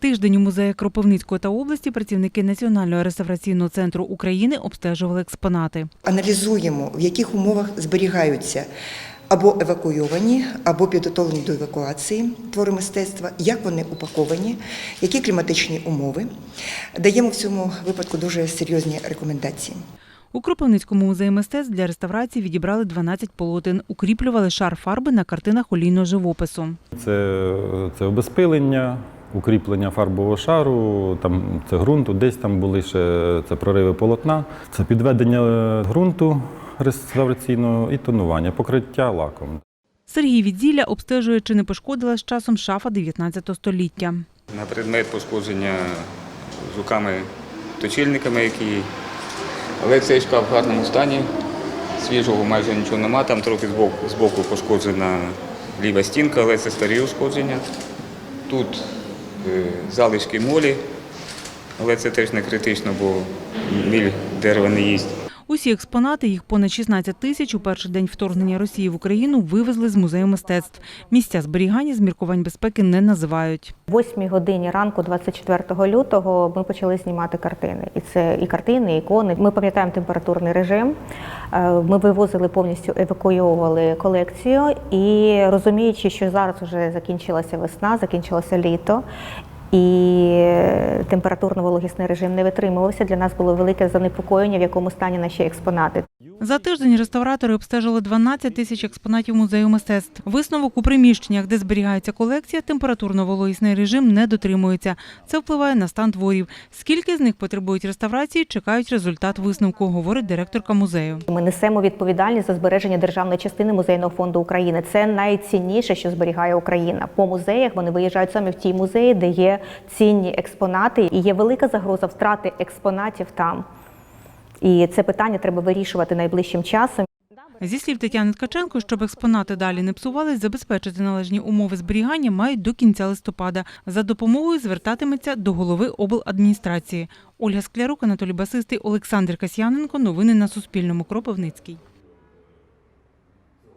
Тиждень у музеях Кропивницької та області працівники Національного реставраційного центру України обстежували експонати. аналізуємо, в яких умовах зберігаються або евакуйовані, або підготовлені до евакуації твори мистецтва, як вони упаковані, які кліматичні умови. Даємо в цьому випадку дуже серйозні рекомендації. У Кропивницькому музеї мистецтв для реставрації відібрали 12 полотен, укріплювали шар фарби на картинах олійного живопису. Це, це обезпилення, укріплення фарбового шару, там це ґрунту, десь там були ще це прориви полотна, це підведення е, ґрунту реставраційного і тонування, покриття лаком. Сергій Відзілля обстежує, чи не пошкодила з часом шафа 19 століття. на предмет пошкодження жуками-точильниками, які. Але цей шкаф в гарному стані, свіжого майже нічого нема, там трохи збоку, збоку пошкоджена ліва стінка, але це старі ушкодження. Тут е, залишки молі, але це теж не критично, бо міль дерева не їсть. Усі експонати, їх понад 16 тисяч, у перший день вторгнення Росії в Україну вивезли з музею мистецтв. Місця зберігання з міркувань безпеки не називають. В 8 годині ранку, 24 лютого, ми почали знімати картини. І це і картини, і ікони. Ми пам'ятаємо температурний режим. Е, Ми вивозили повністю евакуювали колекцію і розуміючи, що зараз вже закінчилася весна, закінчилося літо. І температурно-вологісний режим не витримувався. Для нас було велике занепокоєння, в якому стані наші експонати. За тиждень реставратори обстежили 12 тисяч експонатів музею мистецтв. Висновок у приміщеннях, де зберігається колекція, температурно-вологісний режим не дотримується. Це впливає на стан творів. Скільки з них потребують реставрації, чекають результат висновку, говорить директорка музею. Ми несемо відповідальність за збереження державної частини музейного фонду України. Це найцінніше, що зберігає Україна. По музеях вони виїжджають саме в ті музеї, де є цінні експонати, і є велика загроза втрати експонатів там. І це питання треба вирішувати найближчим часом. Зі слів Тетяни Ткаченко, щоб експонати далі не псувались, забезпечити належні умови зберігання мають до кінця листопада. За допомогою звертатиметься до голови обладміністрації. Ольга Склярук, Анатолій Басистий, Олександр Касьяненко. Новини на Суспільному. Кропивницький.